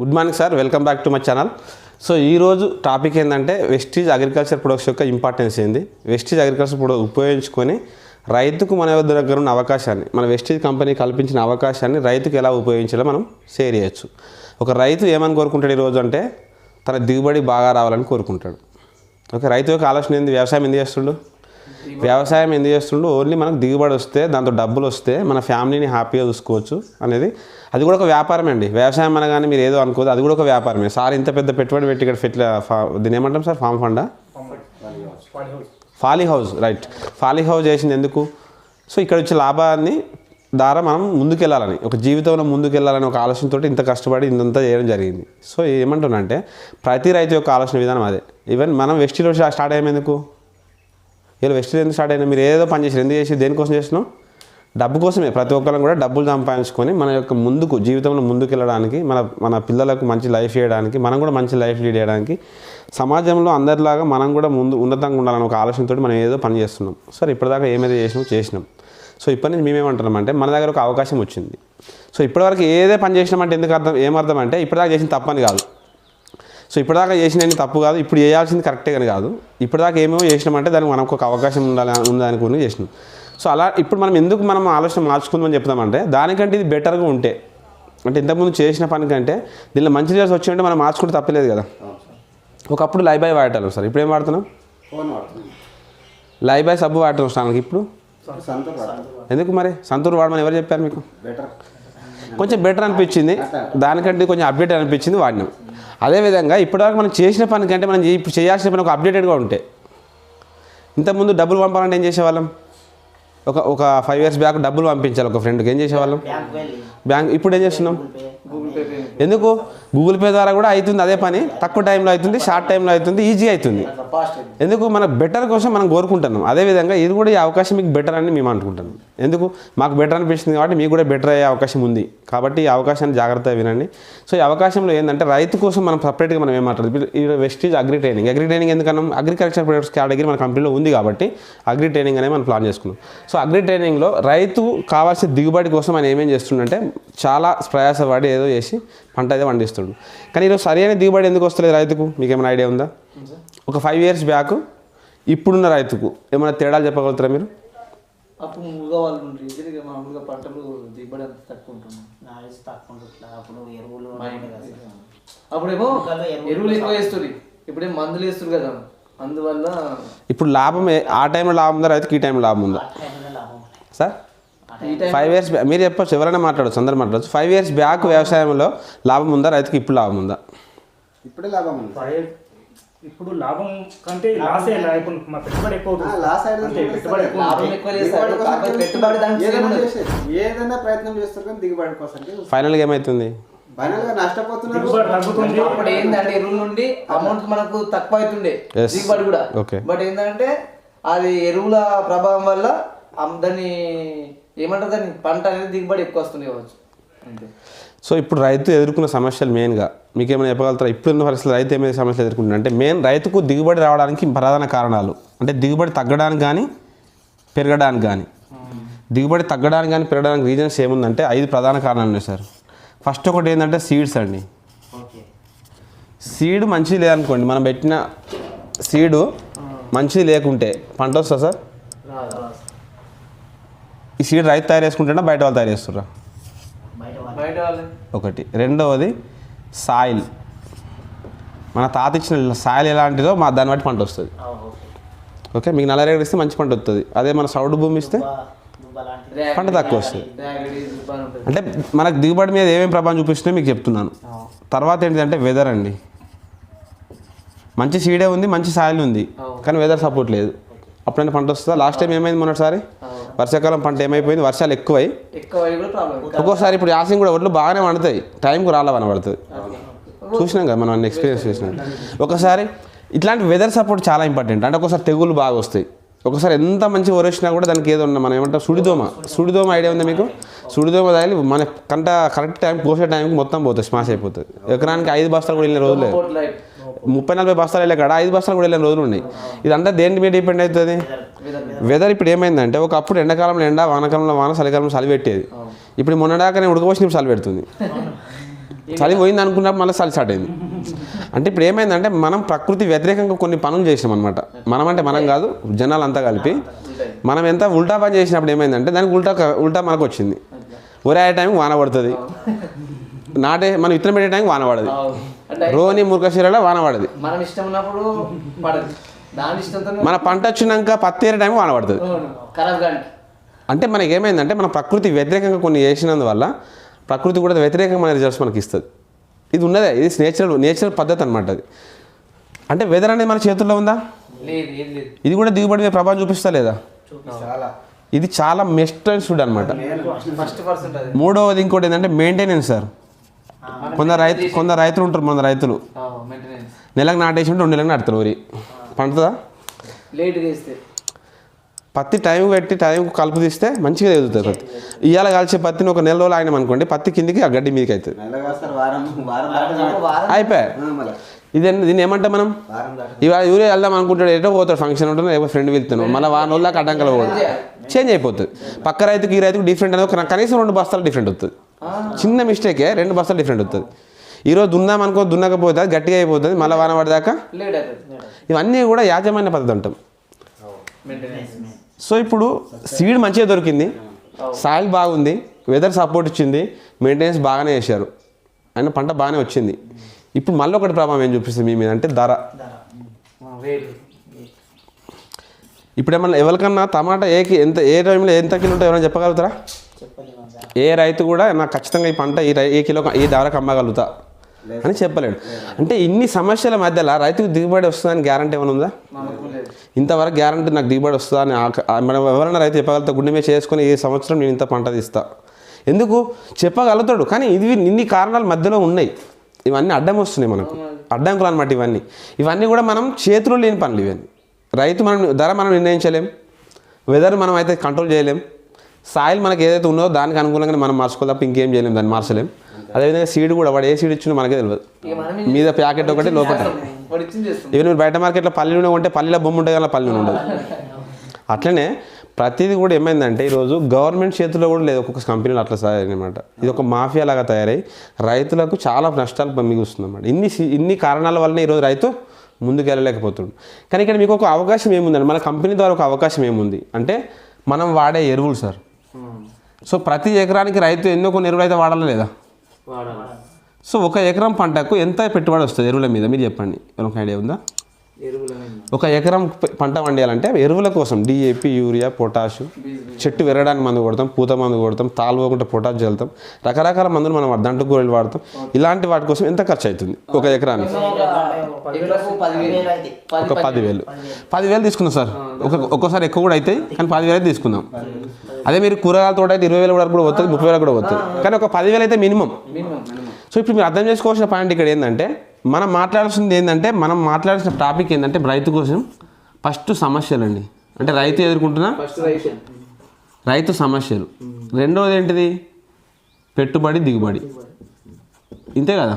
Good morning sir welcome back to my channel so ఈరోజు topic ఏంటంటే Vestige agriculture products యొక్క importance ఏంది? Vestige agriculture product ఉపయోగించుకొని రైతుకు మన దగ్గర ఉన్న అవకాశాన్ని మన వెస్టీజ్ కంపెనీ కల్పించిన అవకాశాన్ని రైతుకు ఎలా ఉపయోగించాలో మనం షేర్ చేయొచ్చు. ఒక రైతు ఏమని కోరుకుంటాడు ఈరోజు అంటే తన దిగుబడి బాగా రావాలని కోరుకుంటాడు. ఓకే రైతు యొక్క ఆలోచన ఏంది? వ్యవసాయం ఎందుకు చేస్తుండు? వ్యవసాయం ఎందుకు చేస్తుండో ఓన్లీ మనకు దిగుబడి వస్తే దాంతో డబ్బులు వస్తే మన ఫ్యామిలీని హ్యాపీగా చూసుకోవచ్చు అనేది. అది కూడా ఒక వ్యాపారమే అండి. వ్యవసాయం అనగానే మీరు ఏదో అనుకోదు అది కూడా ఒక వ్యాపారమే. సార్ ఇంత పెద్ద పెట్టుబడి పెట్టి ఇక్కడ ఫెట్ల దీని ఏమంటాం sir? Farm funda? Poly house right. Poly house చేసింది ఎందుకు? సో ఇక్కడ వచ్చే లాభాన్ని ద్వారా మనం ముందుకెళ్ళాలని ఒక జీవితంలో ముందుకెళ్ళాలని ఒక ఆలోచనతో ఇంత కష్టపడి ఇంతంతా చేయడం జరిగింది. సో ఏమంటున్నానంటే ప్రతి రైతు యొక్క ఆలోచన విధానం అదే. ఈవెన్ మనం వెస్టీలో స్టార్ట్ అయ్యేందుకు వీళ్ళు వెస్టీలో ఎందుకు స్టార్ట్ అయినా మీరు ఏదో పని చేసారు ఎందుకు చేసి దేనికోసం చేసినాం డబ్బు కోసమే. ప్రతి ఒక్కరం కూడా డబ్బులు సంపాదించుకొని మన యొక్క ముందుకు జీవితంలో ముందుకు వెళ్ళడానికి మన మన పిల్లలకు మంచి లైఫ్ చేయడానికి మనం కూడా మంచి లైఫ్ లీడ్ చేయడానికి సమాజంలో అందరిలాగా మనం కూడా ముందు ఉన్నతంగా ఉండాలని ఒక ఆలోచనతో మనం ఏదో పని చేస్తున్నాం. సరే ఇప్పటిదాకా ఏమైతే చేసినాం చేసినాం. సో ఇప్పటి నుంచి మేమేమంటున్నాం అంటే మన దగ్గర ఒక అవకాశం వచ్చింది. సో ఇప్పటివరకు ఏదే పని చేసినామంటే ఎందుకు అర్థం ఏమర్థం అంటే ఇప్పటిదాకా చేసిన తప్పని కాదు. సో ఇప్పటిదాకా చేసిన తప్పు కాదు. ఇప్పుడు చేయాల్సింది కరెక్టే కానీ కాదు. ఇప్పటిదాకా ఏమేమో చేసినామంటే దానికి మనకు ఒక అవకాశం ఉండాలి ఉందని కొన్ని చేసినాం. సో అలా ఇప్పుడు మనం ఎందుకు మనం ఆలోచన మార్చుకుందామని చెప్తామంటే దానికంటే ఇది బెటర్గా ఉంటే అంటే ఇంతకుముందు చేసిన పని కంటే దీనిలో మంచి రిజల్ట్స్ వచ్చిందంటే మనం మార్చుకుంటే తప్పలేదు కదా. ఒకప్పుడు లైవ్ బాయ్ వాడేటాను సార్. ఇప్పుడు ఏం వాడుతున్నాం? ఫోన్ వాడుతున్నాం. లైవ్ బాయ్ సబ్బు వాడుతున్నాం స్నానానికి ఇప్పుడు. ఎందుకు మరి? సంతూర్ వాడమని ఎవరు చెప్పారు మీకు? కొంచెం బెటర్ అనిపించింది. దానికంటే కొంచెం అప్డేట్ అనిపించింది వాడినాం. అదేవిధంగా ఇప్పటివరకు మనం చేసిన పని కంటే మనం ఇప్పుడు చేయాల్సిన పని ఒక అప్డేటెడ్గా ఉంటే. ఇంతకుముందు డబ్బులు పంపాలంటే ఏం చేసేవాళ్ళం? ఒక ఒక ఫైవ్ ఇయర్స్ బ్యాక్ డబ్బులు పంపించాలి ఒక ఫ్రెండ్కి ఏం చేసేవాళ్ళం? బ్యాంక్ ఇప్పుడు ఏం చేస్తున్నాం? ఎందుకు? గూగుల్ పే ద్వారా కూడా అవుతుంది అదే పని. తక్కువ టైంలో అవుతుంది షార్ట్ టైంలో అవుతుంది ఈజీ అవుతుంది. ఎందుకు? మన బెటర్ కోసం మనం కోరుకుంటున్నాం. అదేవిధంగా ఇది కూడా ఈ అవకాశం మీకు బెటర్ అని మేము అనుకుంటున్నాం. ఎందుకు? మాకు బెటర్ అనిపిస్తుంది కాబట్టి మీకు కూడా బెటర్ అయ్యే అవకాశం ఉంది. కాబట్టి ఈ అవకాశాన్ని జాగ్రత్తగా వినండి. సో ఈ అవకాశంలో ఏంటంటే రైతు కోసం మనం సపరేట్గా మనం ఏం మాట్లాడదు. ఈ Vestige agri training agri training ఎందుకన్నాం agriculture products category మన కంపెనీలో ఉంది కాబట్టి అగ్రి ట్రైనింగ్ అనేది మనం ప్లాన్ చేసుకున్నాం. సో అగ్రి ట్రైనింగ్లో రైతు కావాల్సిన దిగుబడి కోసం ఆయన ఏమేం చేస్తుండంటే చాలా ప్రయాసపడి ఏదో చేసి పంట అయితే పండిస్తుండు. కానీ ఈరోజు సరైన దిగుబడి ఎందుకు వస్తలేదు రైతుకు? మీకు ఏమైనా ఐడియా ఉందా? ఒక ఫైవ్ ఇయర్స్ బ్యాక్ ఇప్పుడున్న రైతుకు ఏమైనా తేడాలు చెప్పగలుగుతారా మీరు? అప్పుడు మూగా వాళ్ళు మామూలుగా పంటలు దిగుబడి అంత తక్కువ ఉంటుంది నాలెడ్జ్ తక్కువ ఉంటుంది అప్పుడు ఎరువులు. అప్పుడేమో ఎరువులు ఎక్కువ వేస్తుంది ఇప్పుడేం మందులు వేస్తారు కదా. అందువల్ల ఇప్పుడు లాభం ఆ టైంలో లాభం ఉందా రైతుకి ఈ టైంలో లాభం ఉందా. సార్? ఫైవ్ ఇయర్స్ మీరు చెప్పచ్చు ఎవరైనా మాట్లాడచ్చు అందరూ మాట్లాడచ్చు. ఫైవ్ ఇయర్స్ బ్యాక్ వ్యవసాయంలో లాభం ఉందా రైతుకి ఇప్పుడు లాభం ఉందా? ఇప్పుడే లాభం ఉంది. ఫైవ్ ఇప్పుడు లాభం కంటే లాసే ఇప్పుడు మా పెట్టుబడి ఎక్కువ. లాస్ ఏదైనా ప్రయత్నం చేస్తారు కానీ దిగుబడి కోసం ఫైనల్గా ఏమవుతుంది ఫైనల్గా నష్టపోతున్నారు. అప్పుడు ఏంటంటే ఎరువుల నుండి అమౌంట్ మనకు తక్కువ అవుతుండే. దిగుబడి కూడా. బట్ ఏంటంటే అది ఎరువుల ప్రభావం వల్ల దాన్ని ఏమంటారు దాన్ని? పంట అనేది దిగుబడి ఎక్కువ వస్తుంది కావచ్చు. అంతే. సో ఇప్పుడు రైతు ఎదుర్కొన్న సమస్యలు మెయిన్గా మీకు ఏమైనా చెప్పగలుగుతారా? ఇప్పుడున్న పరిస్థితులు రైతు ఏమైనా సమస్యలు ఎదుర్కొంటున్నారు అంటే మెయిన్ రైతుకు దిగుబడి రావడానికి ప్రధాన కారణాలు. అంటే దిగుబడి తగ్గడానికి కానీ పెరగడానికి కానీ దిగుబడి తగ్గడానికి కానీ పెరగడానికి రీజన్స్ ఏముందంటే ఐదు ప్రధాన కారణాలు ఉన్నాయి సార్. ఫస్ట్ ఒకటి ఏంటంటే సీడ్స్ అండి. సీడ్ మంచిది లేదనుకోండి మనం పెట్టిన సీడు మంచిది లేకుంటే పంట వస్తుందా సార్? ఈ సీడ్ రైతు తయారు చేసుకుంటేనా బయట వాళ్ళు తయారు చేస్తుర్రా బయట వాళ్ళు బయట వాళ్ళు ఒకటి. రెండవది సాయిల్. మన తాత ఇచ్చిన సాయిల్ ఎలాంటిదో మా దాన్ని బట్టి పంట వస్తుంది. ఓకే. మీకు నల్లరేగడి ఇస్తే మంచి పంట వస్తుంది అదే మన సౌడు భూమి ఇస్తే పంట తక్కువ వస్తుంది. అంటే మనకు దిగుబడి మీద ఏమేమి ప్రభావం చూపిస్తున్నాయో మీకు చెప్తున్నాను. తర్వాత ఏంటంటే వెదర్ అండి. మంచి సీడే ఉంది మంచి సాయిల్ ఉంది. కానీ వెదర్ సపోర్ట్ లేదు. అప్పుడైనా పంట వస్తుందా? లాస్ట్ టైం ఏమైంది మొన్నటిసారి? వర్షాకాలం పంట ఏమైపోయింది? వర్షాలు ఎక్కువై. ఒక్కోసారి ఇప్పుడు యాసింగ్ కూడా ఒడ్లు బాగానే పండుతాయి టైంకు రాలా పడుతుంది చూసినాం కదా మనం అన్ని ఎక్స్పీరియన్స్ చేసినాం. ఒకసారి ఇట్లాంటి వెదర్ సపోర్ట్ చాలా ఇంపార్టెంట్ అంటే ఒకసారి తెగులు బాగా వస్తాయి. ఒకసారి ఎంత మంచి వరేసినా కూడా దానికి ఏదో ఉన్న మనం ఏమంటాం సుడిదోమ. సుడిదోమ ఐడియా ఉందా మీకు? సుడిదోమ తగిలి మన కంట కరెక్ట్ టైం కోసే టైంకి మొత్తం పోతుంది స్మాష్ అయిపోతుంది ఎకరానికి ఐదు బస్తాలు కూడా వెళ్ళిన రోజులు. ముప్పై నలభై బస్తాలు వెళ్ళే కాడ ఐదు బస్తాలు కూడా వెళ్ళిన రోజులు ఉన్నాయి ఇదంతా దేని మీద డిపెండ్ అవుతుంది? వెదర్ ఇప్పుడు ఏమైందంటే ఒకప్పుడు ఎండాకాలంలో ఎండ వానకాలంలో వాన చలికాలంలో చలి పెట్టేది. ఇప్పుడు మొన్నడాకనే నేను ఉడకపోసిన చలి పెడుతుంది. చలి పోయింది అనుకున్నప్పుడు మళ్ళీ చలి స్టార్ట్ అయింది. అంటే ఇప్పుడు ఏమైందంటే మనం ప్రకృతి వ్యతిరేకంగా కొన్ని పనులు చేసినాం అనమాట మనం అంటే మనం కాదు జనాలు అంతా కలిపి. మనం ఎంత ఉల్టా పని చేసినప్పుడు ఏమైందంటే దానికి ఉల్టా ఉల్టా మనకు వచ్చింది. ఒరే టైంకి వాన పడుతుంది. నాటే మనం విత్తనం పెట్టే టైంకి వాన పడదు. అంటే రోని మురకశీలలో వాన పడదు. మనం ఇష్టం ఉన్నప్పుడు పడదు. దాని ఇష్టంతో మన పంట వచ్చినాక పత్తి ఏరే టైం వాన పడుతుంది ఖరాబ్ కానీ అంటే మనకి ఏమైందంటే మన ప్రకృతి వ్యతిరేకంగా కొన్ని చేసినందువల్ల ప్రకృతి కూడా వ్యతిరేకమైన రిజల్ట్స్ మనకి ఇస్తుంది. ఇది ఉన్నదే. ఇది నేచురల్ నేచురల్ పద్ధతి అనమాట అది. అంటే వెదర్ అనేది మన చేతుల్లో ఉందా? లేదు ఏది లేదు. ఇది కూడా దిగుబడి మీద ప్రభావం చూపిస్తా లేదా? ఇది చాలా మెస్ట్ అండ్ షుడ్ అనమాట మూడవది ఇంకోటి ఏంటంటే మెయింటెనెన్స్ సార్ కొందరు రైతు కొందరు రైతులు ఉంటారు కొందరు రైతులు. మెయింటెనెన్స్. నెలకు నాటేసి ఉంటే రెండు నెలలకు నాటుతారు వరి. పండుతుందా? లేట్ చేస్తే పత్తి టైం పెట్టి టైం కలుపు తీస్తే మంచిగా ఎదుగుతుంది పత్తి. ఇవాళ కాల్చే పత్తిని ఒక నెల రోజులు ఆయన అనుకోండి పత్తి కిందికి ఆ గడ్డి మీదకి అవుతుంది నెలగా సార్ వారం వారం దాకా వారం అయిపోయా మళ్ళీ. ఇది దీన్ని ఏమంటాం మనం? ఇవాళ యూరియా వెళ్దాం అనుకుంటాడు ఎటో పోతాడు ఫంక్షన్ ఉంటుంది? లేకపోతే ఫ్రెండ్ వెళ్తాను మళ్ళీ వారం రోజుల దాకా అడ్డంకలు పోదు చేంజ్ అయిపోతుంది పక్క రైతుకి ఈ రైతుకి డిఫరెంట్ అనేది ఒక కనీసం రెండు బస్తాలు డిఫరెంట్ వస్తుంది చిన్న మిస్టేకే రెండు బస్తాలు డిఫరెంట్ వస్తుంది ఈరోజు దున్నాం అనుకో దున్నకపోతే అది గట్టిగా అయిపోతుంది మళ్ళీ వాన పడదాకా? అవుతుంది ఇవన్నీ కూడా యాజమాన్య పద్ధతి అంటాం. సో ఇప్పుడు సీడ్ మంచిగా దొరికింది సాయిల్ బాగుంది వెదర్ సపోర్ట్ ఇచ్చింది మెయింటెనెన్స్ బాగానే చేశారు. అయినా పంట బాగానే వచ్చింది. ఇప్పుడు మళ్ళీ ఒకటి ప్రభావం ఏం చూపిస్తుంది మీ మీద? అంటే ధర. ఇప్పుడు ఏమన్నా ఎవరికన్నా టమాటా ఏకి ఎంత ఏ టైంలో ఎంత కిలో ఉంటుందో ఎవరైనా చెప్పగలుగుతారా? ఏ రైతు కూడా నాకు ఖచ్చితంగా ఈ పంట ఈ రై- కిలో ఈ ధరకు అమ్మగలుగుతా అని చెప్పలేడు. అంటే ఇన్ని సమస్యల మధ్యలో రైతుకు దిగుబడి వస్తుందని గ్యారంటీ ఏమైనా ఉందా? ఇంతవరకు గ్యారంటీ నాకు దిగుబడి వస్తుందా అని ఆ మనం ఎవరైనా రైతు చెప్పగలుగుతా గుండె మీద చేసుకొని ఈ సంవత్సరం నేను ఇంత పంట తీస్తా. ఎందుకు? చెప్పగలుగుతాడు. కానీ ఇది ఇన్ని కారణాలు మధ్యలో ఉన్నాయి. ఇవన్నీ అడ్డం వస్తున్నాయి మనకు. అడ్డంకులు అనమాట ఇవన్నీ. ఇవన్నీ కూడా మనం చేతిలో లేని పనులు ఇవన్నీ. రైతు మనం ధర మనం నిర్ణయించలేం. వెదర్ మనం అయితే కంట్రోల్ చేయలేం. సాయిల్ మనకి ఏదైతే ఉన్నదో దానికి అనుకూలంగా మనం మార్చుకోవాలి తప్ప ఇంకేం చేయలేం దాన్ని మార్చలేం. అదేవిధంగా సీడ్ కూడా వాడు ఏ సీడ్ ఇచ్చినా మనకే తెలియదు. మీద ప్యాకెట్ ఒకటి లోపల. ఈవెన్ మీరు బయట మార్కెట్లో పల్లి నూనె కొంటే పల్లిలో బొమ్మ ఉంటుంది కానీ పల్లి నూనె ఉండదు. అట్లనే ప్రతిదీ కూడా ఏమైందంటే ఈరోజు గవర్నమెంట్ చేతిలో కూడా లేదు ఒక్కొక్క కంపెనీలు అట్లా తయారనమాట. ఇది ఒక మాఫియా లాగా తయారై రైతులకు చాలా నష్టాలు మిగులుస్తుంది అన్నమాట ఇన్ని ఇన్ని కారణాల వల్లనే ఈరోజు రైతు ముందుకు వెళ్ళలేకపోతుంది కానీ ఇక్కడ మీకు ఒక అవకాశం ఏముందండి? మన కంపెనీ ద్వారా ఒక అవకాశం ఏముంది? అంటే మనం వాడే ఎరువులు సార్. సో ప్రతి ఎకరానికి రైతు ఎన్నో కొన్ని ఎరువులు అయితే వాడాలా లేదా? సో ఒక ఎకరం పంటకు ఎంత పెట్టుబడి వస్తుంది ఎరువుల మీద? మీరు చెప్పండి. ఒక ఐడియా ఉందా? ఒక ఎకరం పంట పండియాలంటే ఎరువుల కోసం డిఏపి యూరియా పొటాషు చెట్టు పెరగడానికి మందు కొడతాం పూత మందు కొడతాం తాలువకుండా పొటాష్ చల్లుతాం రకరకాల మందులు మనం దంటు కూరలు వాడతాం. ఇలాంటి వాటి కోసం ఎంత ఖర్చు అవుతుంది ఒక ఎకరానికి? ఒక పదివేలు. పదివేలు. తీసుకుందాం సార్. ఒక ఒక్కోసారి ఎక్కువ కూడా అవుతాయి కానీ పదివేలు అయితే తీసుకుందాం. అదే మీరు కూరగాయల తోట అయితే ఇరవై వేల వరకు కూడా వస్తుంది ముప్పై వేలకు కూడా వస్తుంది కానీ ఒక పదివేలు అయితే మినిమం. సో ఇప్పుడు మీరు అర్థం చేసుకోవాల్సిన పాయింట్ ఇక్కడ ఏంటంటే మనం మాట్లాడాల్సింది ఏంటంటే మనం మాట్లాడాల్సిన టాపిక్ ఏంటంటే రైతు కోసం ఫస్ట్ సమస్యలండి అంటే రైతు ఎదుర్కొంటున్న రైతు సమస్యలు. రెండోది ఏంటిది? పెట్టుబడి దిగుబడి. ఇంతే కదా?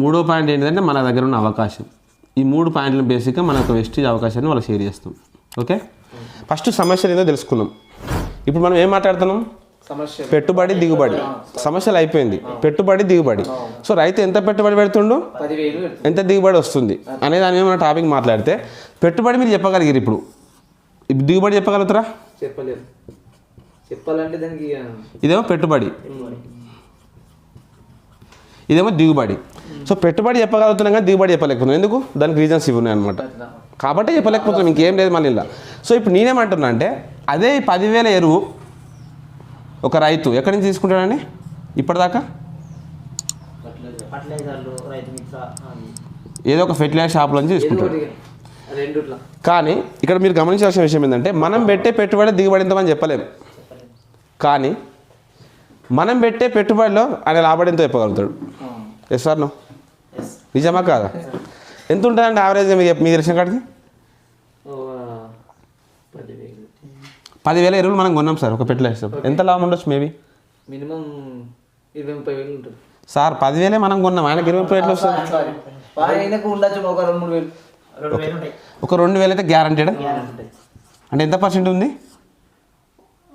మూడో పాయింట్ ఏంటంటే మన దగ్గర ఉన్న అవకాశం. ఈ మూడు పాయింట్ల బేసిక్గా మన యొక్క వెస్టేజ్ అవకాశాన్ని వాళ్ళకి షేర్ చేస్తాం. ఓకే? ఫస్ట్ సమస్యలు ఏదో తెలుసుకుందాం. ఇప్పుడు మనం ఏం మాట్లాడుతున్నాం? పెట్టుబడి దిగుబడి. సమస్యలు అయిపోయింది. పెట్టుబడి దిగుబడి. సో రైతు ఎంత పెట్టుబడి పెడుతుండు? ఎంత దిగుబడి వస్తుంది? అనే దాని మీద మన టాపిక్ మాట్లాడితే పెట్టుబడి మీరు చెప్పగలిగారు ఇప్పుడు. దిగుబడి చెప్పగలుగుతారా? చెప్పలేదు. చెప్పాలంటే దానికి ఇక ఇదేమో పెట్టుబడి. ఇదేమో దిగుబడి. సో పెట్టుబడి చెప్పగలుగుతున్నాం కానీ దిగుబడి చెప్పలేకపోతున్నాం. ఎందుకు? దానికి రీజన్స్ ఇవి ఉన్నాయి అనమాట కాబట్టి చెప్పలేకపోతున్నాం ఇంకేం లేదు మళ్ళీ ఇలా. సో ఇప్పుడు నేనేమంటున్నా అంటే అదే పదివేల ఎరువు ఒక రైతు ఎక్కడి నుంచి తీసుకుంటాడండి? ఇప్పటిదాకా? ఏదో ఒక ఫెర్టిలైజర్ షాప్లో నుంచి తీసుకుంటాడు. కానీ ఇక్కడ మీరు గమనించాల్సిన విషయం ఏంటంటే మనం పెట్టే పెట్టుబడి దిగుబడి ఎంతమని చెప్పలేం. కానీ మనం పెట్టే పెట్టుబడిలో ఆయన లాభడి ఎంతో చెప్పగలుగుతాడు. ఎస్ సార్ నో నిజమా కాదా? ఎంత ఉంటుందండి యావరేజ్ మీకు మీకు తెలిసిన కాడికి? పదివేలు. పదివేల ఎరువులు మనం కొన్నాం సార్ ఒక ఫెర్టిలైజర్ ఎంత లాభం ఉండొచ్చు మేబీ? మినిమం ఇరవై ముప్పై వేలు ఉంటుంది. సార్ పదివేలే మనం కొన్నాం ఆయనకి ఇరవై ముప్పై ఎట్లా వస్తుంది సారీ ఒక రెండు వేలు. అయితే గ్యారంటీడ్ అంటే ఎంత పర్సెంట్ ఉంది?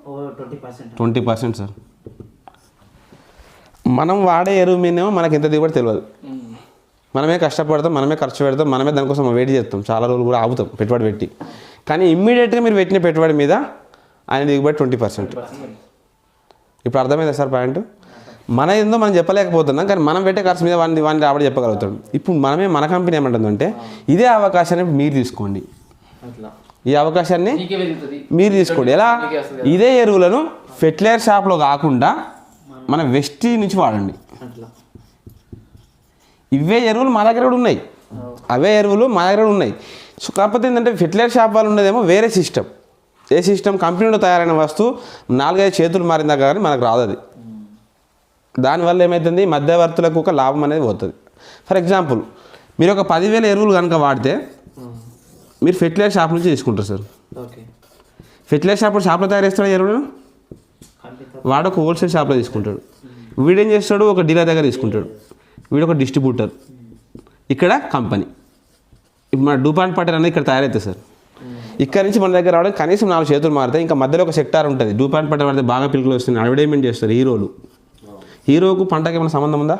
ఓ twenty percent. Twenty percent sir. మనం వాడే ఎరువు మీదేమో మనకి ఎంత దిగుబడి తెలియదు మనమే కష్టపడతాం మనమే ఖర్చు పెడతాం మనమే దానికోసం వెయిట్ చేస్తాం. చాలా రోజులు కూడా ఆగుతాం పెట్టుబడి పెట్టి. కానీ ఇమ్మీడియట్గా మీరు పెట్టిన పెట్టుబడి మీద ఆయన దిగుబడి ట్వంటీ పర్సెంట్ ఇప్పుడు అర్థమైందా సార్ పాయింట్? మన ఏందో మనం చెప్పలేకపోతున్నాం కానీ మనం పెట్టే ఖర్చు మీద వాడిని వాడిని రాబడి చెప్పగలుగుతాడు ఇప్పుడు మనమే మన కంపెనీ ఏమంటుందంటే ఇదే అవకాశాన్ని మీరు తీసుకోండి. ఈ అవకాశాన్ని మీరు తీసుకోండి. ఎలా? ఇదే ఎరువులను ఫెర్టిలైజర్ షాప్లో కాకుండా మన వెస్టీ నుంచి వాడండి. ఇవే ఎరువులు మా దగ్గర కూడా ఉన్నాయి. అవే ఎరువులు మా దగ్గర కూడా ఉన్నాయి. సో కాకపోతే ఏంటంటే ఫెర్టిలైజర్ షాప్ వాళ్ళు ఉండేదేమో వేరే సిస్టమ్. ఏ సిస్టమ్? కంపెనీలో తయారైన వస్తువు నాలుగైదు చేతులు మారిందా కానీ మనకు రాదు అది. దానివల్ల ఏమవుతుంది మధ్యవర్తులకు ఒక లాభం అనేది పోతుంది. ఫర్ ఎగ్జాంపుల్ మీరు ఒక పదివేల ఎరువులు కనుక వాడితే మీరు ఫెర్టిలైజర్ షాప్ నుంచి తీసుకుంటారు సార్. ఓకే. ఫెర్టిలైజర్ షాప్ షాప్లో తయారు చేస్తాడు ఎరువులను వాడు ఒక హోల్సేల్ షాప్లో తీసుకుంటాడు. వీడేం చేస్తాడు? ఒక డీలర్ దగ్గర తీసుకుంటాడు. వీడు ఒక డిస్ట్రిబ్యూటర్. ఇక్కడ కంపెనీ. ఇప్పుడు మన డూపాంట్ పట్టర్ అనేది ఇక్కడ తయారవుతుంది సార్. ఇక్కడ నుంచి మన దగ్గర రావడం కనీసం నాలుగు చేతులు మారుతాయి ఇంకా మధ్యలో ఒక సెక్టార్ ఉంటుంది. డూపాంట్ పట్టర్ పడితే బాగా పిలుకులు వస్తుంది అడ్వర్టైజ్మెంట్ చేస్తారు హీరోలు. హీరోకు పంటకి ఏమైనా సంబంధం ఉందా?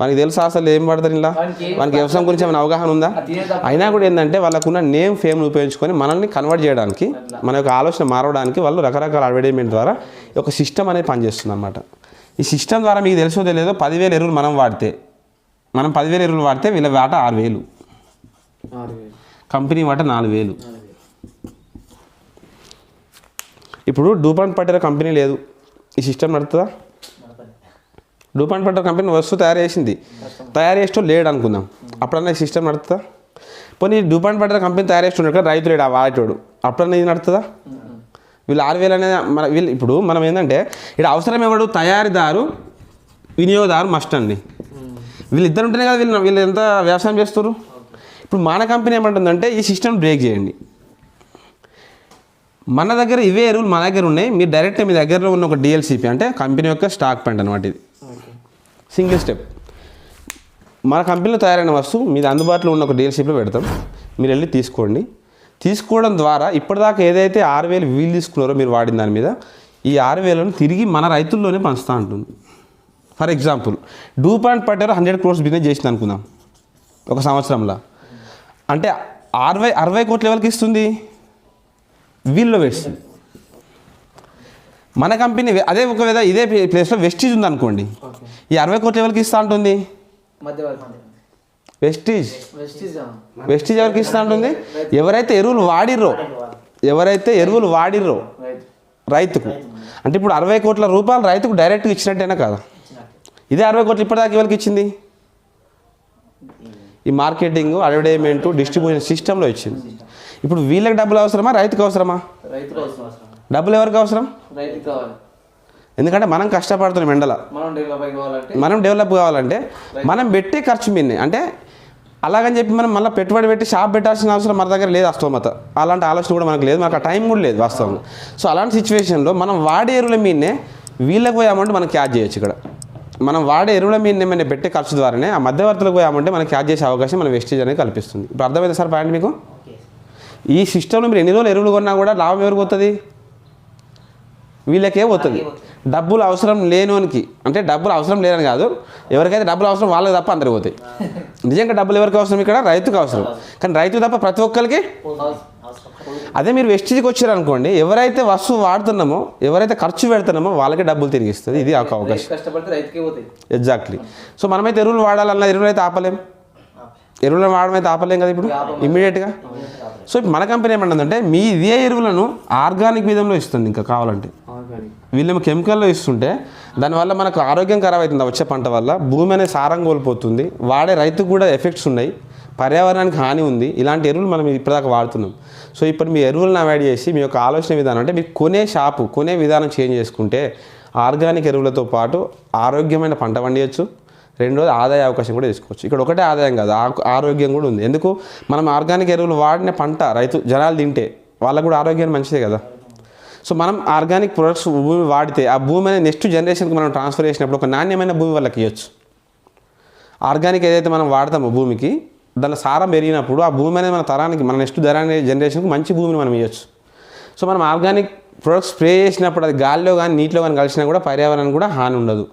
వానికి తెలుసా అసలు ఏం పడతారు ఇలా? వానికి వ్యవసాయం గురించి ఏమైనా అవగాహన ఉందా? అయినా కూడా ఏంటంటే వాళ్ళకున్న నేమ్ ఫేమ్ను ఉపయోగించుకొని మనల్ని కన్వర్ట్ చేయడానికి మన యొక్క ఆలోచన మారవడానికి వాళ్ళు రకరకాల అడ్వర్టైజ్మెంట్ ద్వారా ఒక సిస్టమ్ అనేది పనిచేస్తుంది అనమాట ఈ సిస్టమ్ ద్వారా మీకు తెలుసో తెలియదో పదివేల ఎరువులు మనం వాడితే మనం పదివేల ఎరువులు వాడితే వీళ్ళ వాట ఆరు వేలు కంపెనీ వాట నాలుగు వేలు ఇప్పుడు డూపాంట్ పట్టిన కంపెనీ లేదు. ఈ సిస్టమ్ నడుతుందా డూపాంట్ పట్టిన కంపెనీ వస్తువు తయారు చేసింది. తయారు చేస్తూ లేడు అనుకుందాం. అప్పుడన్నా ఈ సిస్టమ్ నడుతుందా పోనీ డూపాంట్ పట్టిన కంపెనీ తయారు చేస్తున్నాడు కదా రైతు లేడు? ఆ వాడేటోడు. అప్పుడన్నా ఇది నడుతుందా వీళ్ళు ఆరు వేలు అనేది మన వీళ్ళు ఇప్పుడు మనం ఏంటంటే ఇక్కడ అవసరం ఎవడు? తయారీదారు వినియోగదారు మస్ట్ అండి. వీళ్ళిద్దరు ఉంటేనే కదా వీళ్ళు వీళ్ళు ఎంత వ్యవసాయం చేస్తారు ఇప్పుడు మన కంపెనీ ఏమంటుందంటే ఈ సిస్టమ్ బ్రేక్ చేయండి. మన దగ్గర ఇవే ఎరువులు మన దగ్గర ఉన్నాయి. మీరు డైరెక్ట్ మీ దగ్గరలో ఉన్న ఒక డిఎల్సిపి అంటే కంపెనీ యొక్క స్టాక్ పాయింట్ అనమాట ఇది. సింగిల్ స్టెప్ మన కంపెనీలో తయారైన వస్తువు మీరు అందుబాటులో ఉన్న ఒక డీలర్షిప్లో పెడతాం. మీరు వెళ్ళి తీసుకోండి. తీసుకోవడం ద్వారా ఇప్పటిదాకా ఏదైతే ఆరు వేలు వీలు తీసుకున్నారో మీరు వాడిన దాని మీద ఈ ఆరు వేలను తిరిగి మన రైతుల్లోనే పంచుతూ ఉంటుంది ఫర్ ఎగ్జాంపుల్ డూ పాయింట్ పట్టారు హండ్రెడ్ క్రోర్స్ బిజినెస్ చేసింది అనుకుందాం ఒక సంవత్సరంలో. అంటే అరవై అరవై కోట్ల లెవెల్కి ఇస్తుంది? వీళ్ళు వెస్ట్ మన కంపెనీ అదే ఒకవేళ ఇదే ప్లే- ప్లేస్లో వెస్టీజ్ ఉంది అనుకోండి ఈ అరవై కోట్ల లెవెల్కి ఇస్తా ఉంటుంది వెస్టీజ్ వెస్టీజ్ ఎవరికి ఇస్తా ఉంటుంది ఎవరైతే ఎరువులు వాడిర్రో ఎవరైతే ఎరువులు వాడిర్రో రైతుకు. అంటే ఇప్పుడు అరవై కోట్ల రూపాయలు రైతుకు డైరెక్ట్గా ఇచ్చినట్టేనా కదా? ఇదే అరవై కోట్లు ఇప్పటిదాకా ఎవరికి ఇచ్చింది? ఈ మార్కెటింగ్ అడ్వర్టైజ్మెంట్ డిస్ట్రిబ్యూషన్ సిస్టంలో ఇచ్చింది. ఇప్పుడు వీళ్ళకి డబ్బులు అవసరమా? రైతుకు అవసరమా? డబ్బులు ఎవరికి అవసరం? ఎందుకంటే మనం కష్టపడుతున్నాం ఎండల. మనం డెవలప్ కావాలంటే మనం పెట్టే ఖర్చు మీదనే. అంటే అలాగని చెప్పి మనం మళ్ళీ పెట్టుబడి పెట్టి షాప్ పెట్టాల్సిన అవసరం మన దగ్గర లేదు అస్తోమత అలాంటి ఆలోచన కూడా మనకు లేదు. మనకు ఆ టైం కూడా లేదు వాస్తవంగా. సో అలాంటి సిచ్యువేషన్లో మనం వాడే ఎరువుల మీదనే వీళ్ళకి పోయి అమౌంట్ మనం క్యాచ్ చేయొచ్చు ఇక్కడ. మనం వాడే ఎరువుల మీద ఏమైనా పెట్టే ఖర్చు ద్వారానే ఆ మధ్యవర్తులకు పోయి అమౌంట్ మనం క్యాచ్ చేసే అవకాశం మన వెస్టేజ్ అనేది కల్పిస్తుంది. ఇప్పుడు అర్థమైంది సార్ పాయింట్ మీకు? ఈ సిస్టంలో మీరు ఎన్ని రోజులు ఎరువులు కొన్నా కూడా లాభం ఎవరికి పోతుంది? వీళ్ళకే పోతుంది. డబ్బులు అవసరం లేనోనికి అంటే డబ్బులు అవసరం లేదని కాదు ఎవరికైతే డబ్బులు అవసరం వాళ్ళకి తప్ప అందరికి పోతాయి. నిజంగా డబ్బులు ఎవరికి అవసరం ఇక్కడ? రైతుకు అవసరం. కానీ రైతు తప్ప ప్రతి ఒక్కరికి అదే మీరు వెస్టేజ్కి వచ్చారు అనుకోండి ఎవరైతే వస్తువు వాడుతున్నామో ఎవరైతే ఖర్చు పెడుతున్నామో వాళ్ళకే డబ్బులు తిరిగి ఇస్తుంది. ఇది ఒక అవకాశం. ఎగ్జాక్ట్లీ సో మనమైతే ఎరువులు వాడాలన్న ఎరువులు అయితే ఆపలేం? ఎరువులను వాడడం అయితే ఆపలేం కదా ఇప్పుడు? ఇమ్మీడియట్గా సో మన కంపెనీ ఏమంటుందంటే మీ ఇదే ఎరువులను ఆర్గానిక్ విధంలో ఇస్తుంది ఇంకా కావాలంటే. వీళ్ళేమో కెమికల్లో ఇస్తుంటే దానివల్ల మనకు ఆరోగ్యం ఖరాబ్ అవుతుంది వచ్చే పంట వల్ల. భూమి అనేది సారం కోల్పోతుంది. వాడే రైతుకు కూడా ఎఫెక్ట్స్ ఉన్నాయి. పర్యావరణానికి హాని ఉంది. ఇలాంటి ఎరువులు మనం ఇప్పటిదాకా వాడుతున్నాం. సో ఇప్పుడు మీ ఎరువులను అవాయిడ్ చేసి మీ యొక్క ఆలోచన విధానం అంటే మీరు కొనే షాపు కొనే విధానం చేంజ్ చేసుకుంటే ఆర్గానిక్ ఎరువులతో పాటు ఆరోగ్యమైన పంట పండియచ్చు. రెండోది ఆదాయ అవకాశం కూడా తీసుకోవచ్చు. ఇక్కడ ఒకటే ఆదాయం కాదు ఆ- ఆరోగ్యం కూడా ఉంది. ఎందుకు? మనం ఆర్గానిక్ ఎరువులు వాడిన పంట రైతు జనాలు తింటే వాళ్ళకు కూడా ఆరోగ్యం మంచిదే కదా. సో మనం ఆర్గానిక్ ప్రొడక్ట్స్ భూమి వాడితే ఆ భూమి అనేది నెక్స్ట్ జనరేషన్కి మనం ట్రాన్స్ఫర్ చేసినప్పుడు ఒక నాణ్యమైన భూమి వాళ్ళకి ఇవ్వచ్చు. ఆర్గానిక్ ఏదైతే మనం వాడతామో భూమికి దానిలో సారం పెరిగినప్పుడు ఆ భూమి అనేది మన తరానికి మన నెక్స్ట్ తరానికి జనరేషన్కి మంచి భూమిని మనం ఇవ్వచ్చు. సో మనం ఆర్గానిక్ ప్రొడక్ట్స్ స్ప్రే చేసినప్పుడు అది గాలిలో కానీ నీటిలో కానీ కలిసినా కూడా పర్యావరణం కూడా హాని ఉండదు.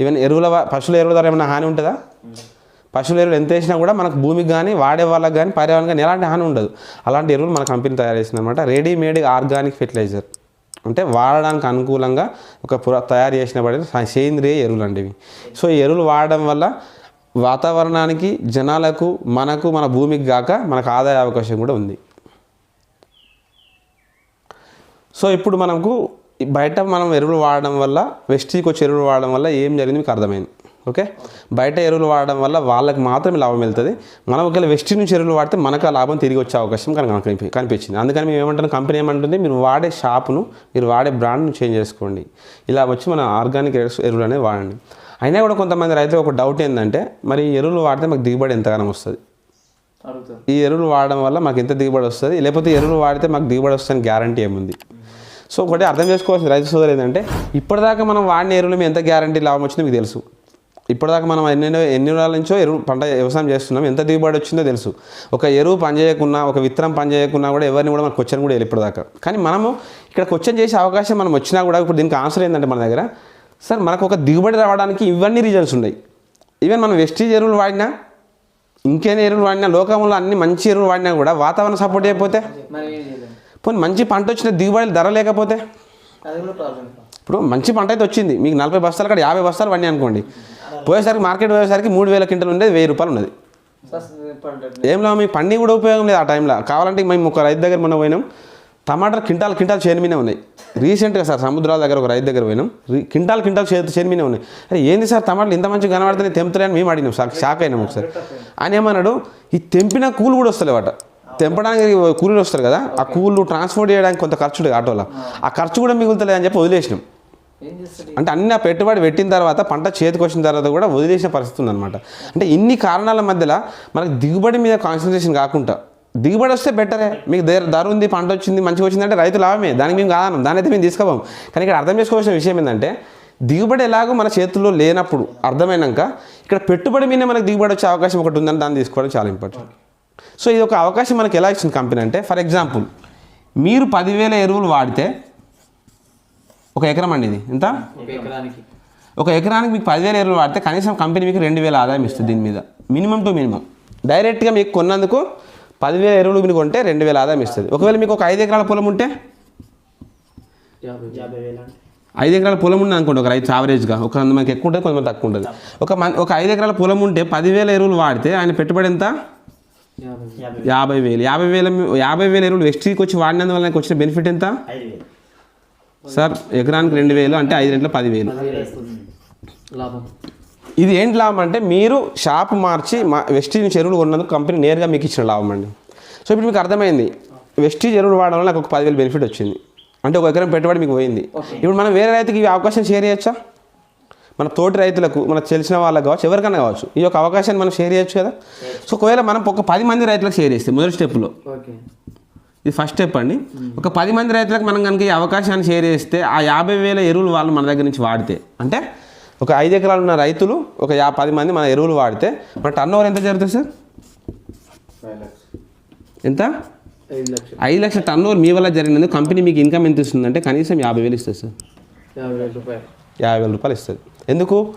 ఈవెన్ ఎరువుల పశువుల ఎరువుల ద్వారా ఏమైనా హాని ఉంటుందా? పశువుల ఎరువులు ఎంత వేసినా కూడా మనకు భూమికి కానీ వాడే వాళ్ళకి కానీ పర్యావరణం కానీ ఎలాంటి హాని ఉండదు. అలాంటి ఎరువులు మన కంపెనీ తయారు చేసింది అనమాట రెడీమేడ్ ఆర్గానిక్ ఫెర్టిలైజర్. అంటే వాడడానికి అనుకూలంగా ఒక పుర తయారు చేసిన సేంద్రియ ఎరువులు అండి ఇవి. సో ఈ ఎరువులు వాడడం వల్ల వాతావరణానికి జనాలకు మనకు మన భూమికి కాక మనకు ఆదాయ అవకాశం కూడా ఉంది. సో ఇప్పుడు మనకు బయట మనం ఎరువులు వాడడం వల్ల వెస్టీకి వచ్చి ఎరువులు వాడడం వల్ల ఏం జరిగింది మీకు అర్థమైంది? ఓకే? బయట ఎరువులు వాడడం వల్ల వాళ్ళకి మాత్రమే లాభం వెళ్తుంది. మనం ఒకవేళ వెస్టీ నుంచి ఎరువులు వాడితే మనకు ఆ లాభం తిరిగి వచ్చే అవకాశం కనుక కనిపి కనిపించింది. అందుకని మేము ఏమంటాం కంపెనీ ఏమంటుంది? మీరు వాడే షాపును మీరు వాడే బ్రాండ్ను చేంజ్ చేసుకోండి. ఇలా వచ్చి మన ఆర్గానిక్ ఎరువులు అనేవి వాడండి. అయినా కూడా కొంతమంది రైతులు ఒక డౌట్ ఏంటంటే మరి ఎరువులు వాడితే మాకు దిగుబడి ఎంతగానో వస్తుంది? ఈ ఎరువులు వాడడం వల్ల మాకు ఎంత దిగుబడి వస్తుంది? లేకపోతే ఎరువులు వాడితే మాకు దిగుబడి వస్తుందని గ్యారంటీ ఏముంది? సో ఒకటి అర్థం చేసుకోవాల్సిన రైతు సోదరు ఏంటంటే ఇప్పటిదాకా మనం వాడిన ఎరువులు ఎంత గ్యారంటీ లాభం వచ్చిందో మీకు తెలుసు. ఇప్పటిదాకా మనం ఎన్ని ఎన్ని రోజుల నుంచో ఎరువు పంట వ్యవసాయం చేస్తున్నాం. ఎంత దిగుబడి వచ్చిందో తెలుసు. ఒక ఎరువు పని చేయకున్నా ఒక విత్తనం పని చేయకున్నా కూడా ఎవరిని కూడా మనకు క్వశ్చన్ కూడా వెళ్ళి ఇప్పటిదాకా. కానీ మనము ఇక్కడ క్వశ్చన్ చేసే అవకాశం మనం వచ్చినా కూడా ఇప్పుడు దీనికి ఆన్సర్ ఏంటంటే మన దగ్గర సార్ మనకు ఒక దిగుబడి రావడానికి ఇవన్నీ రీజన్స్ ఉన్నాయి. ఈవెన్ మనం వెస్టీజ్ ఎరువులు వాడినా ఇంకేనే ఎరువులు వాడినా లోకంలో అన్ని మంచి ఎరువులు వాడినా కూడా వాతావరణం సపోర్ట్ చేయకపోతే చేయలేము పోనీ మంచి పంట వచ్చిన దిగుబడి ధర లేకపోతే ఇప్పుడు మంచి పంట అయితే వచ్చింది. మీకు నలభై బస్తాలు అక్కడ యాభై బస్తాలు పండి అనుకోండి. పోయేసరికి మార్కెట్ పోయేసరికి మూడు వేల క్వింటల్ ఉండేది వెయ్యి రూపాయలు ఉన్నది. ఏం మీ పండి కూడా ఉపయోగం లేదు ఆ టైంలో. కావాలంటే మేము ఒక రైతు దగ్గర మొన్న పోయినాం. టమాటాలు కింటాల్ కింటాల్ చేనుమీనే ఉన్నాయి. రీసెంట్గా సార్ సముద్రాల దగ్గర ఒక రైతు దగ్గర పోయినాం. క్వింటాల్ కింటాల్ కింటాల్ చేతి చేను ఉన్నాయి. అరే ఏంది సార్ టమాటాలు ఇంత మంచిగా కనబడుతున్నాయి తెంపుతాయి మేము అడిగినాం సార్. షాక్ అయినాం ఒకసారి. ఆయన ఏమన్నాడు ఈ తెంపిన కూలు కూడా వస్తలేవట. తెంపడానికి కూలీలు వస్తారు కదా. ఆ కూలు ట్రాన్స్పోర్ట్ చేయడానికి కొంత ఖర్చు ఉంటుంది ఆటోలో. ఆ ఖర్చు కూడా మిగులుతుంది అని చెప్పి వదిలేసినాం. అంటే అన్ని ఆ పెట్టుబడి పెట్టిన తర్వాత పంట చేతికి వచ్చిన తర్వాత కూడా వదిలేసిన పరిస్థితి ఉందన్నమాట. అంటే ఇన్ని కారణాల మధ్యలో మనకు దిగుబడి మీద కాన్సన్ట్రేషన్ కాకుండా దిగుబడి వస్తే బెటరే. మీకు ధర ధర ఉంది పంట వచ్చింది మంచిగా వచ్చిందంటే రైతు లాభమే. దానికి మేము కాదనం దాని అయితే మేము తీసుకోవాం కానీ ఇక్కడ అర్థం చేసుకోవాల్సిన విషయం ఏంటంటే దిగుబడి ఎలాగో మన చేతుల్లో లేనప్పుడు అర్థమైనాక ఇక్కడ పెట్టుబడి మీద మనకు దిగుబడి వచ్చే అవకాశం ఒకటి ఉందని దాన్ని తీసుకోవడం చాలా ఇంపార్టెంట్ సో ఇది ఒక అవకాశం మనకి ఎలా ఇచ్చింది కంపెనీ అంటే ఫర్ ఎగ్జాంపుల్ మీరు పదివేల ఎరువులు వాడితే ఒక ఎకరం అండి ఇది. ఎంత? ఒక ఎకరానికి. ఒక ఎకరానికి మీకు పదివేల ఎరువులు వాడితే కనీసం కంపెనీ మీకు రెండు వేల ఆదాయం ఇస్తుంది దీని మీద. మినిమం టు మినిమం డైరెక్ట్గా మీకు కొన్నందుకు పదివేల ఎరువులు మీరు కొంటే రెండు వేల ఆదాయం ఇస్తుంది. ఒకవేళ మీకు ఒక ఐదు ఎకరాల పొలం ఉంటే? ఐదు ఎకరాల పొలం ఉంది అనుకోండి ఒక రైతు యావరేజ్గా ఒక మనకి ఎక్కువ ఉంటుంది కొంతమంది తక్కువ ఉంటుంది. ఒక మన ఒక ఐదు ఎకరాల పొలం ఉంటే పదివేల ఎరువులు వాడితే ఆయన పెట్టుబడి ఎంత? యాభై వేలు. యాభై వేల. యాభై వేల ఎరువులు వెస్ట్రీకి వచ్చి వాడినందువల్ల నాకు వచ్చిన బెనిఫిట్ ఎంత? సార్ ఎకరానికి రెండు వేలు అంటే ఐదు రెంట్ల పదివేలు. లాభం. ఇది ఏంటి లాభం అంటే మీరు షాప్ మార్చి మా వెస్టీజ్ చెరువులు కొన్నందుకు కంపెనీ నేరుగా మీకు ఇచ్చిన లాభం అండి. సో ఇప్పుడు మీకు అర్థమైంది వెస్టీజ్ ఎరువులు వాడడం వల్ల నాకు ఒక పదివేలు బెనిఫిట్ వచ్చింది. అంటే ఒక ఎకరం పెట్టుబడి మీకు పోయింది. ఇప్పుడు మనం వేరే రైతుకి ఈ అవకాశం షేర్ చేయొచ్చా? మన తోటి రైతులకు మనకు తెలిసిన వాళ్ళకి కావచ్చు ఎవరికైనా కావచ్చు. ఈ యొక్క అవకాశాన్ని మనం షేర్ చేయొచ్చు కదా? సో ఒకవేళ మనం ఒక పది మంది రైతులకు షేర్ చేస్తే మొదటి స్టెప్లో ఇది ఫస్ట్ స్టెప్ అండి. ఒక పది మంది రైతులకు మనం కనుక ఈ అవకాశాన్ని షేర్ చేస్తే ఆ యాభై వేల ఎరువులు వాళ్ళు మన దగ్గర నుంచి వాడితే అంటే ఒక ఐదు ఎకరాలు ఉన్న రైతులు ఒక యా పది మంది మన ఎరువులు వాడితే మన టర్న్ ఓవర్ ఎంత జరుగుతుంది సార్? ఎంత? ఐదు లక్షలు. టర్న్ ఓవర్ మీ వల్ల జరిగినందుకు కంపెనీ మీకు ఇన్కమ్ ఎంత ఇస్తుందంటే కనీసం యాభై వేలు ఇస్తుంది సార్. యాభై వేల రూపాయలు. ఇస్తుంది. ఎందుకు?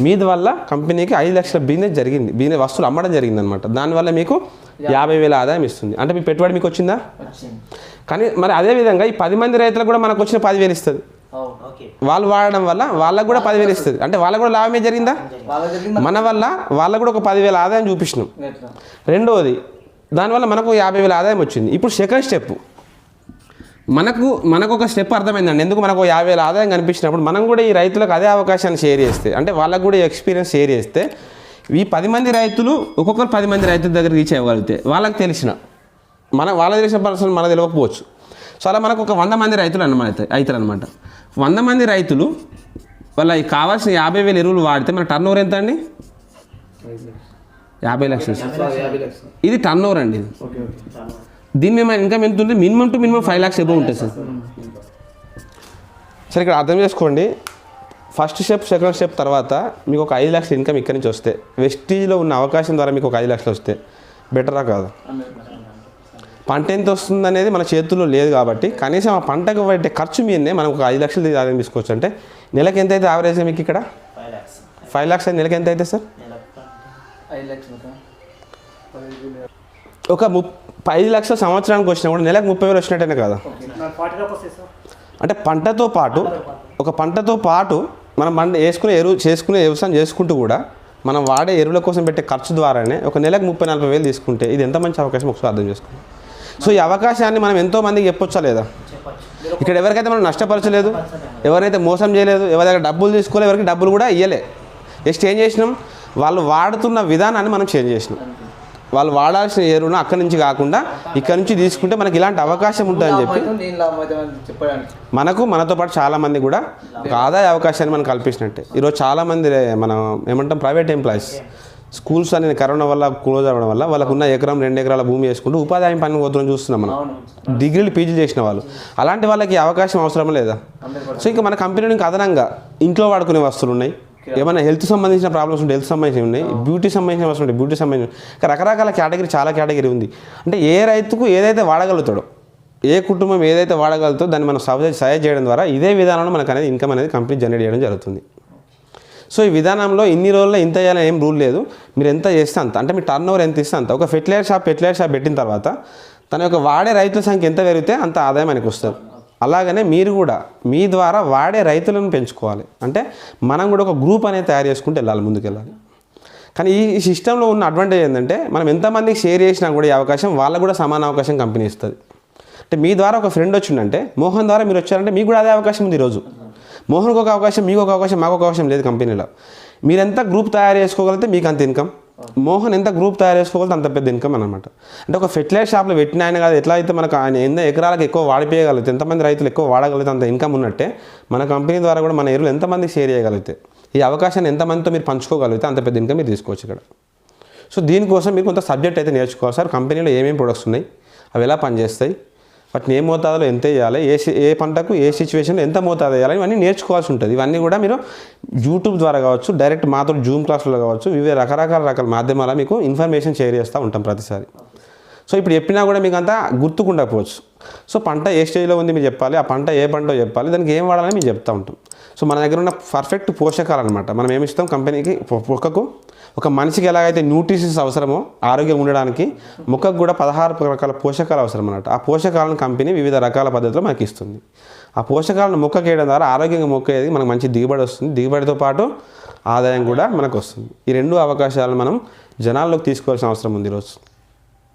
మీది వల్ల కంపెనీకి ఐదు లక్షల బిజినెస్ జరిగింది. బిజినెస్ వస్తువులు అమ్మడం జరిగింది అనమాట దానివల్ల మీకు యాభై వేల ఆదాయం ఇస్తుంది. అంటే మీ పెట్టుబడి మీకు వచ్చిందా? కానీ మరి అదే విధంగా ఈ పది మంది రైతులకు కూడా మనకు వచ్చిన పదివేలు ఇస్తుంది. వాళ్ళు వాడడం వల్ల వాళ్ళకు కూడా పదివేలు ఇస్తుంది. అంటే వాళ్ళకు కూడా లాభమే జరిగిందా? మన వల్ల వాళ్ళకు కూడా ఒక పదివేల ఆదాయం చూపించినాం రెండవది దానివల్ల మనకు యాభై వేల ఆదాయం వచ్చింది. ఇప్పుడు సెకండ్ స్టెప్. మనకు మనకు ఒక స్టెప్ అర్థమైందండి. ఎందుకు మనకు యాభై వేల ఆదాయం కనిపించినప్పుడు మనం కూడా ఈ రైతులకు అదే అవకాశాన్ని షేర్ చేస్తే అంటే వాళ్ళకు కూడా ఎక్స్పీరియన్స్ షేర్ చేస్తే ఈ పది మంది రైతులు ఒక్కొక్కరు పది మంది రైతుల దగ్గర రీచ్ అవ్వగలిగితే వాళ్ళకి తెలిసిన మన వాళ్ళకి తెలిసిన పర్సన్ మనకు తెలియకపోవచ్చు. సో అలా మనకు ఒక వంద మంది రైతులు అన్నమాట అవుతారు అనమాట వంద మంది రైతులు వాళ్ళకి కావాల్సిన యాభై వేల ఎరువులు వాడితే మన టర్న్ ఓవర్ ఎంత అండి యాభై లక్షలు. ఇది టర్న్ ఓవర్ అండి ఇది. చాలా దీని మీద ఇన్కమ్ ఎంత ఉంటుంది minimum to minimum five lakhs above ఉంటుంది సార్. సరే ఇక్కడ అర్థం చేసుకోండి. ఫస్ట్ స్టెప్ సెకండ్ స్టెప్ తర్వాత మీకు ఒక ఐదు లక్షల ఇన్కమ్ ఇక్కడి నుంచి వస్తే వెస్టీజ్లో ఉన్న అవకాశం ద్వారా మీకు ఒక ఐదు లక్షలు వస్తే బెటరా కాదు? పంట ఎంత వస్తుంది అనేది మన చేతుల్లో లేదు కాబట్టి కనీసం ఆ పంటకు పట్టే ఖర్చు మీదనే మనం ఒక ఐదు లక్షలు ఆదాయం తీసుకోవచ్చు. అంటే నెలకి ఎంత అయితే యావరేజ్ మీకు ఇక్కడ? ఫైవ్ ల్యాక్స్ అయితే నెలకి ఎంత అవుతుంది సార్? ఒక ముప్ ఐదు లక్షల సంవత్సరానికి వచ్చినా కూడా నెలకు ముప్పై వేలు వచ్చినట్టేనే కదా? అంటే పంటతో పాటు ఒక పంటతో పాటు మనం పంట వేసుకునే ఎరువు చేసుకునే వ్యవసాయం చేసుకుంటూ కూడా మనం వాడే ఎరువుల కోసం పెట్టే ఖర్చు ద్వారానే ఒక నెలకు ముప్పై నలభై వేలు తీసుకుంటే ఇది ఎంత మంచి అవకాశం ఒకసారి అర్థం చేసుకోండి. సో ఈ అవకాశాన్ని మనం ఎంతో మందికి చెప్పొచ్చా లేదా? ఇక్కడ ఎవరికైతే మనం నష్టపరచలేదు ఎవరైతే మోసం చేయలేదు ఎవరి దగ్గర డబ్బులు తీసుకోలేదు ఎవరికి డబ్బులు కూడా ఇవ్వలే జస్ట్ ఏం చేసినాం? వాళ్ళు వాడుతున్న విధానాన్ని మనం చేంజ్ చేసినాం. వాళ్ళు వాడాల్సిన ఎరువును అక్కడి నుంచి కాకుండా ఇక్కడ నుంచి తీసుకుంటే మనకి ఇలాంటి అవకాశం ఉంటుందని చెప్పి మనకు మనతో పాటు చాలా మంది కూడా ఒక ఆదాయ అవకాశాన్ని మనం కల్పించినట్టే ఈరోజు చాలా మంది రే- మనం ఏమంటాం ప్రైవేట్ ఎంప్లాయీస్. స్కూల్స్ అనేది కరోనా వల్ల క్లోజ్ అవ్వడం వల్ల వాళ్ళకు ఉన్న ఎకరం రెండు ఎకరాల భూమి వేసుకుంటూ ఉపాధి పని పోతున్నాం చూస్తున్నాం మనం. డిగ్రీలు పీజీ చేసిన వాళ్ళు. అలాంటి వాళ్ళకి అవకాశం అవసరం లేదా? సో ఇంకా మన కంపెనీలో ఇంకా అదనంగా ఇంట్లో వాడుకునే వస్తువులు ఉన్నాయి. ఏమైనా హెల్త్ సంబంధించిన ప్రాబ్లమ్స్ ఉంటాయి హెల్త్ సంబంధించినవి ఉన్నాయి బ్యూటీ సంబంధించిన వస్తువులు ఉంటాయి బ్యూటీ సంబంధించిన ఇంకా రకరకాల కేటగిరీ చాలా కేటగిరీ ఉంది. అంటే ఏ రైతుకు ఏదైతే వాడగలుగుతాడో ఏ కుటుంబం ఏదైతే వాడగలుగుతో దాన్ని మనం సజెస్ట్ సజెస్ట్ చేయడం ద్వారా ఇదే విధానంలో మనకు అనేది ఇన్కమ్ అనేది కంపెనీ జనరేట్ చేయడం జరుగుతుంది. సో ఈ విధానంలో ఇన్ని రోజుల్లో ఇంత చేయాలని ఏం రూల్ లేదు. మీరు ఎంత చేస్తే అంత. అంటే మీ టర్న్ ఓవర్ ఎంత ఇస్తే అంత. ఒక ఫెర్టిలైజర్ షాప్ ఫెర్టిలైజర్ షాప్ పెట్టిన తర్వాత తన యొక్క వాడే రైతుల సంఖ్య ఎంత పెరిగితే అంత ఆదాయం మనకు వస్తుంది. అలాగనే మీరు కూడా మీ ద్వారా వాడే రైతులను పెంచుకోవాలి. అంటే మనం కూడా ఒక గ్రూప్ అనేది తయారు చేసుకుంటూ వెళ్ళాలి ముందుకెళ్ళాలి. కానీ ఈ సిస్టంలో ఉన్న అడ్వాంటేజ్ ఏంటంటే మనం ఎంతమందికి షేర్ చేసినా కూడా ఈ అవకాశం వాళ్ళకు కూడా సమాన అవకాశం కంపెనీ ఇస్తుంది. అంటే మీ ద్వారా ఒక ఫ్రెండ్ వచ్చిందంటే మోహన్ ద్వారా మీరు వచ్చారంటే మీకు కూడా అదే అవకాశం ఉంది ఈరోజు. మోహన్కి ఒక అవకాశం మీకు ఒక అవకాశం మాకు ఒక అవకాశం లేదు కంపెనీలో మీరు ఎంత గ్రూప్ తయారు చేసుకోగలిగితే మీకు అంత ఇన్కమ్ మోహన్ ఎంత గ్రూప్ తయారు చేసుకోవాలి అంత పెద్ద ఇన్కమ్ అనమాట అంటే ఒక ఫెర్టిలైజర్ షాప్లో పెట్టిన ఆయన కాదు ఎట్లా అయితే మనకు ఆయన ఎన్ని ఎకరాలకు ఎక్కువ వాడిపోయగలిగితే ఎంతమంది రైతులు ఎక్కువ వాడగలిగితే అంత ఇన్కమ్ ఉన్నట్టే మన కంపెనీ ద్వారా కూడా మన ఎరువులు ఎంతమంది షేర్ చేయగలిగితే ఈ అవకాశాన్ని ఎంతమందితో మీరు పంచుకోగలిగితే అంత పెద్ద ఇన్కమ్ మీరు తీసుకోవచ్చు ఇక్కడ. సో దీనికోసం మీరు కొంత సబ్జెక్ట్ అయితే నేర్చుకోవాలి. సార్ కంపెనీలో ఏమేమి ప్రొడక్ట్స్ ఉన్నాయి? అవి ఎలా పనిచేస్తాయి? వాటిని ఏ మోతాదులో ఎంత వేయాలి ఏ ఏ పంటకు ఏ సిచ్యువేషన్లో ఎంత మోతాదు వేయాలి ఇవన్నీ నేర్చుకోవాల్సి ఉంటుంది. ఇవన్నీ కూడా మీరు యూట్యూబ్ ద్వారా కావచ్చు డైరెక్ట్ మాతో జూమ్ క్లాసులో కావచ్చు వివిధ రకరకాల రకాల మాధ్యమాల మీకు ఇన్ఫర్మేషన్ షేర్ చేస్తూ ఉంటాం ప్రతిసారి. సో ఇప్పుడు చెప్పినా కూడా మీకు అంతా గుర్తుకుండకపోవచ్చు. సో పంట ఏ స్టేజ్లో ఉంది మీరు చెప్పాలి ఆ పంట ఏ పంటో చెప్పాలి దానికి ఏం వాడాలని మేము చెప్తా ఉంటాం. సో మన దగ్గర ఉన్న పర్ఫెక్ట్ పోషకాలు అనమాట మనం ఏమి ఇస్తాం? కంపెనీకి మొక్కకు ఒక మనిషికి ఎలాగైతే న్యూట్రిషన్స్ అవసరమో ఆరోగ్యం ఉండడానికి మొక్కకు కూడా పదహారు రకాల పోషకాలు అవసరం అన్నమాట ఆ పోషకాలను కంపెనీ వివిధ రకాల పద్ధతిలో మనకి ఇస్తుంది. ఆ పోషకాలను మొక్కకి వేయడం ద్వారా ఆరోగ్యంగా మొక్క అనేది మనకు మంచి దిగుబడి వస్తుంది. దిగుబడితో పాటు ఆదాయం కూడా మనకు వస్తుంది. ఈ రెండు అవకాశాలను మనం జనాల్లోకి తీసుకోవాల్సిన అవసరం ఉంది ఈరోజు.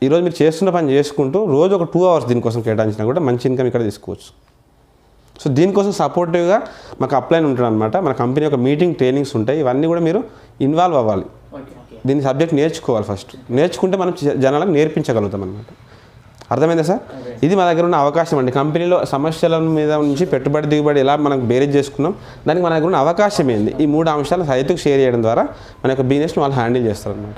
ఈరోజు మీరు చేస్తున్న పని చేసుకుంటూ రోజు ఒక టూ అవర్స్ దీనికోసం కేటాయించినా కూడా మంచి ఇన్కమ్ ఇక్కడ తీసుకోవచ్చు. సో దీనికోసం సపోర్టివ్గా మాకు అప్లైన్ ఉంటుంది అనమాట మన కంపెనీ యొక్క మీటింగ్ ట్రైనింగ్స్ ఉంటాయి. ఇవన్నీ కూడా మీరు ఇన్వాల్వ్ అవ్వాలి. దీని సబ్జెక్ట్ నేర్చుకోవాలి ఫస్ట్ నేర్చుకుంటే మనం జనాలకు నేర్పించగలుగుతాం అనమాట అర్థమైందా సార్? ఇది మా దగ్గర ఉన్న అవకాశం అండి. కంపెనీలో సమస్యల మీద నుంచి పెట్టుబడి దిగుబడి ఎలా మనకు బేరేజ్ చేసుకున్నాం దానికి మన దగ్గర ఉన్న అవకాశం ఏంది? ఈ మూడు అంశాలు రైతుకు షేర్ చేయడం ద్వారా మన యొక్క బిజినెస్ని వాళ్ళు హ్యాండిల్ చేస్తారు అనమాట